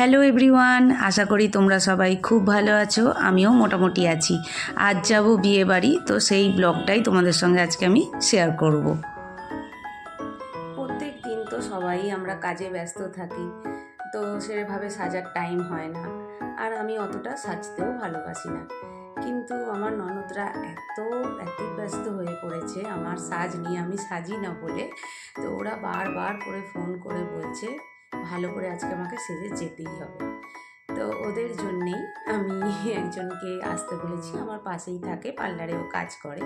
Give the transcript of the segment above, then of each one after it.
Hello everyone আশা করি তোমরা সবাই খুব ভালো আছো, আমিও মোটামুটি আছি। আজ যাব বিয়ে বাড়ি, তো সেই ব্লগটাই তোমাদের সঙ্গে আজকে আমি শেয়ার করব। প্রত্যেক দিন তো সবাই আমরা কাজে ব্যস্ত থাকি, তো সেভাবে সাজার টাইম হয় না। আর আমি অতটা সাজতেও ভালোবাসি না। কিন্তু আমার ননদরা এত এত ব্যস্ত হয়ে পড়েছে, আমার সাজ নিয়ে আমি সাজি না বলে, তো ওরা বারবার করে ফোন করে বলছে ভালো করে আজকে আমাকে সেজে যেতেই হবে। তো ওদের জন্যেই আমি একজনকে আসতে বলেছি, আমার পাশেই থাকে পার্লারেও কাজ করে।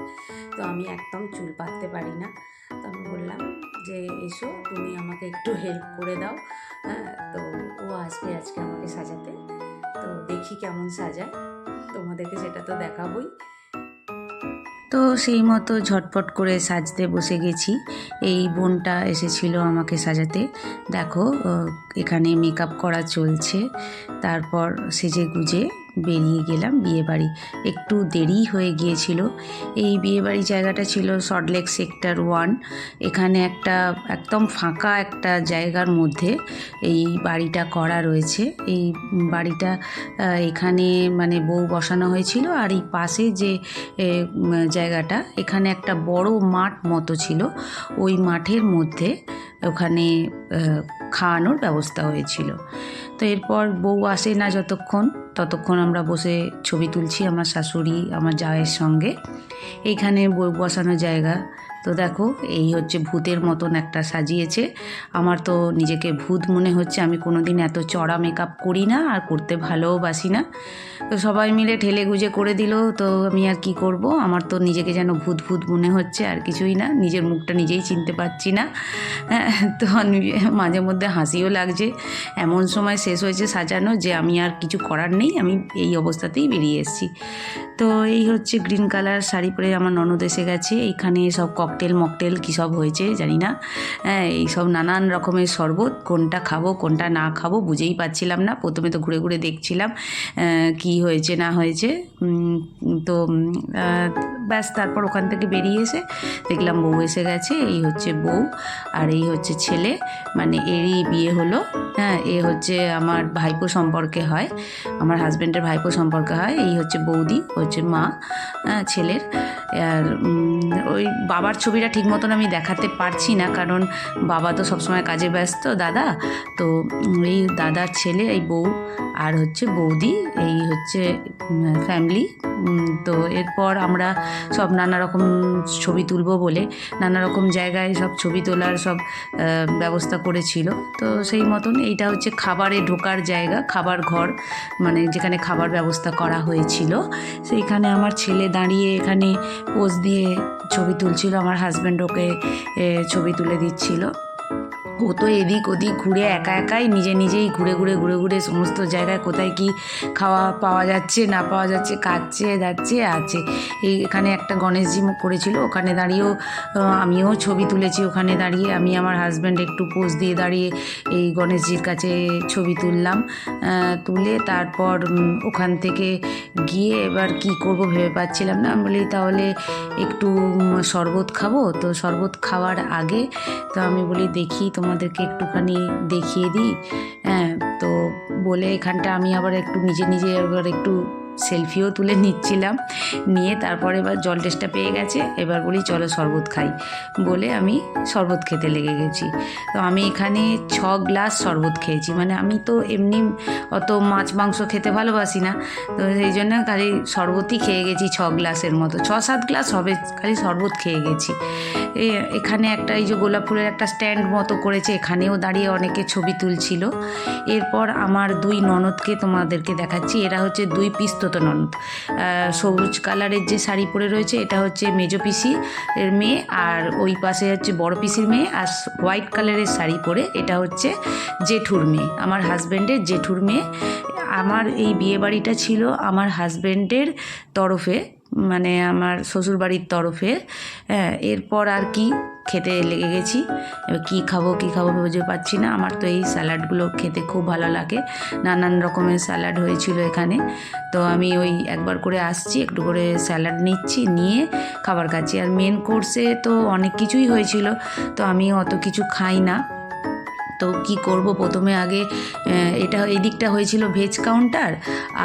তো আমি একদম চুল পাততে পারি না। তো আমি বললাম যে, এসো, তুমি আমাকে একটু হেল্প করে দাও। হ্যাঁ তো ও আসবে আজকে আমাকে সাজাতে। তো দেখি কেমন সাজায়। তোমাদেরকে সেটা তো দেখাবই। তো সেই মতো ঝটপট করে সাজতে বসে গেছি। এই বোনটা এসেছিল আমাকে সাজাতে। দেখো এখানে মেকআপ করা চলছে। তারপর সেজে গুজে বেরিয়ে গেলাম। বিয়েবাড়ি একটু দেরি হয়ে গিয়েছিল। এই বিয়ে বাড়ি জায়গাটা ছিল সল্টলেক সেক্টর ওয়ান এখানে একটা একদম ফাঁকা একটা জায়গার মধ্যে এই বাড়িটা করা রয়েছে। এই বাড়িটা এখানে মানে বউ বসানো হয়েছিল আর এই পাশে যে জায়গাটা, এখানে একটা বড় মাঠ মতো ছিল। ওই মাঠের মধ্যে ওখানে খাওয়ানোর ব্যবস্থা হয়েছিল। তো এরপর বউ আসে না যতক্ষণ, ততক্ষণ আমরা বসে ছবি তুলছি আমার শাশুড়ি, আমার জায়ের সঙ্গে। এইখানে বউ বসানোর জায়গা। তো দেখো এই হচ্ছে ভূতের মতন একটা সাজিয়েছে। আমার তো নিজেকে ভূত মনে হচ্ছে আমি কোনো দিন এত চড়া মেকআপ করি না আর করতে ভালোবাসি না। তো সবাই মিলে ঠেলে গুজে করে দিল তো আমি আর কি করব? আমার তো নিজেকে যেন ভূত ভূত মনে হচ্ছে আর কিছুই না। নিজের মুখটা নিজেই চিনতে পারছি না। হ্যাঁ, তো মাঝে মধ্যে হাসিও লাগছে। এমন সময় শেষ হয়েছে সাজানো যে আমি আর কিছু করার নেই আমি এই অবস্থাতেই বেরিয়ে এসেছি। তো এই হচ্ছে গ্রিন কালার শাড়ি পরে আমার ননদ এসে গেছে এইখানে সব ককটেল মকটেল কী সব হয়েছে জানি না। হ্যাঁ এইসব নানান রকমের শরবত, কোনটা খাব, কোনটা না খাব বুঝেই পাচ্ছিলাম না। প্রথমে তো ঘুরে ঘুরে দেখছিলাম কি হয়েছে, না হয়েছে। তো ব্যাস তারপর ওখান থেকে বেরিয়ে এসে দেখলাম বউ এসে গেছে এই হচ্ছে বউ আর এই হচ্ছে ছেলে। মানে এরই বিয়ে হলো হ্যাঁ এ হচ্ছে আমার ভাইপো সম্পর্কে হয় আমার হাজব্যান্ডের ভাইপো সম্পর্কে হয় এই হচ্ছে বৌদি হচ্ছে মা হ্যাঁ, ছেলের। আর ওই বাবার ছবিটা ঠিক মতন আমি দেখাতে পারছি না কারণ বাবা তো সবসময় কাজে ব্যস্ত দাদা। তো এই দাদার ছেলে এই বউ আর হচ্ছে বৌদি এই হচ্ছে ফ্যামিলি তো এরপর আমরা সব নানা রকম ছবি তুলবো বলে, নানা রকম জায়গায় সব ছবি তোলার সব ব্যবস্থা করেছিল। তো সেই মতন এইটা হচ্ছে খাবারে ঢোকার জায়গা, খাবার ঘর মানে যেখানে খাবার ব্যবস্থা করা হয়েছিল। সেইখানে আমার ছেলে দাঁড়িয়ে এখানে পোজ দিয়ে ছবি তুলছিল, আমার হাজব্যান্ড ওকে ছবি তুলে দিচ্ছিল। ও তো এদিক ওদিক ঘুরে একা একাই নিজে নিজেই ঘুরে ঘুরে ঘুরে ঘুরে সমস্ত জায়গায় কোথায় কি খাওয়া পাওয়া যাচ্ছে, না পাওয়া যাচ্ছে খাচ্ছে যাচ্ছে আছে। এই এখানে একটা গণেশজি করেছিল, ওখানে দাঁড়িয়েও আমিও ছবি তুলেছি, ওখানে দাঁড়িয়ে আমি আমার হাজব্যান্ড একটু পোজ দিয়ে দাঁড়িয়ে এই গণেশজির কাছে ছবি তুললাম তুলে তারপর ওখান থেকে গিয়ে এবার কি করব ভেবে পাচ্ছিলাম না, আমি বলি তাহলে একটু শরবত খাব, তো শরবত খাওয়ার আগে তো আমি বলি দেখি তোমাদেরকে একটুখানি দেখিয়ে দিই। হ্যাঁ তো বলে এখানটা আমি আবার একটু নিজে নিজে আবার একটু সেলফিও তুলে নিচ্ছিলাম। নিয়ে তারপরে এবার জল টেস্টটা পেয়ে গেছে। এবার বলি, চলো শরবত খাই। বলে আমি শরবত খেতে লেগে গেছি। তো আমি এখানে ছ গ্লাস শরবত খেয়েছি। মানে আমি তো এমনি অত মাছ, মাংস খেতে ভালোবাসি না। তো সেই জন্য খালি শরবতই খেয়ে গেছি ছ গ্লাসের মতো। ছ, সাত গ্লাস হবে, খালি শরবত খেয়ে গেছি। এখানে একটা এই যে গোলাপ ফুলের একটা স্ট্যান্ড মতো করেছে। এখানেও দাঁড়িয়ে অনেকে ছবি তুলছিল। এরপর আমার দুই ননদকে তোমাদেরকে দেখাচ্ছি। এরা হচ্ছে দুই পিস্তত ননদ সবুজ কালারের যে শাড়ি পরে রয়েছে, এটা হচ্ছে মেজো পিসি এর মেয়ে, আর ওই পাশে হচ্ছে বড় পিসির মেয়ে, আর হোয়াইট কালারের শাড়ি পরে এটা হচ্ছে জেঠুর মেয়ে, আমার হাজব্যান্ডের জেঠুর মেয়ে। আমার এই বিয়ে বাড়িটা ছিল আমার হাজব্যান্ডের তরফে। মানে আমার শ্বশুরবাড়ির তরফে। হ্যাঁ এরপর আর কি খেতে লেগে গেছি। এবার কী খাব কী খাব বুঝে পাচ্ছি না। আমার তো এই স্যালাডগুলো খেতে খুব ভালো লাগে। নানান রকমের স্যালাড হয়েছিল এখানে। তো আমি ওই একবার করে আসছি, একটু করে স্যালাড নিচ্ছি, নিয়ে খাবার খাচ্ছি। আর মেন কোর্সে তো অনেক কিছুই হয়েছিল। তো আমি অত কিছু খাই না। তো কি করব? প্রথমে আগে এটা এই দিকটা হয়েছিল ভেজ কাউন্টার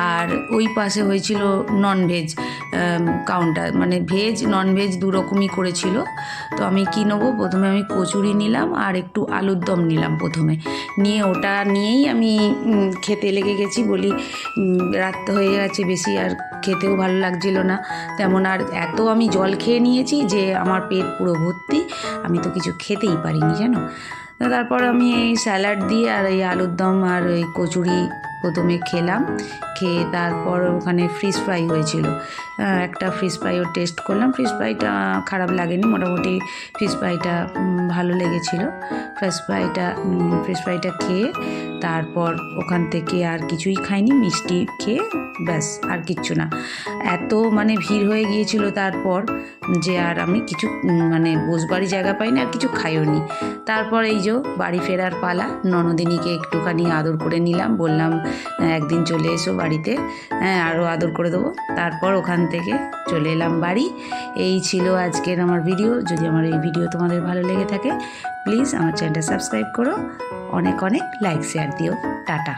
আর ওই পাশে হয়েছিল নন ভেজ কাউন্টার মানে ভেজ নন ভেজ দু রকমই করেছিল। তো আমি কী নেব? প্রথমে আমি কচুরি নিলাম আর একটু আলুর দম নিলাম প্রথমে। নিয়ে ওটা নিয়েই আমি খেতে লেগে গেছি। বলি রাত হয়ে গেছে বেশি আর খেতেও ভালো লাগছিল না। তেমন আর এত আমি জল খেয়ে নিয়েছি যে আমার পেট পুরো ভর্তি। আমি তো কিছু খেতেই পারিনি, জানো? তারপর আমি এই স্যালাড দিয়ে আর এই আলুর দম আর ওই কচুরি প্রথমে খেলাম খেয়ে তারপর ওখানে ফিশ ফ্রাই হয়েছিল। একটা ফিশ ফ্রাইও টেস্ট করলাম। ফিশ ফ্রাইটা খারাপ লাগেনি মোটামুটি ফিশ ফ্রাইটা ভালো লেগেছিল। ফিশ ফ্রাইটা ফিশ ফ্রাইটা খেয়ে তারপর ওখান থেকে আর কিছুই খাইনি মিষ্টি খেয়ে ব্যাস আর কিচ্ছু না। এত মানে ভিড় হয়ে গিয়েছিল তারপর যে আর আমি কিছু মানে বসবারই জায়গা পাইনি আর কিছু খাইও নি। তারপর এই যে বাড়ি ফেরার পালা ননদিনীকে একটুখানি আদর করে নিলাম বললাম "হ্যাঁ, একদিন চলে এসো বাড়িতে। হ্যাঁ আরও আদর করে দেবো। তারপর ওখান থেকে চলে এলাম বাড়ি। এই ছিল আজকের আমার ভিডিও যদি আমার এই ভিডিও তোমাদের ভালো লেগে থাকে প্লিজ আমার চ্যানেলটা সাবস্ক্রাইব করো। অনেক অনেক লাইক শেয়ার দিও। টাটা।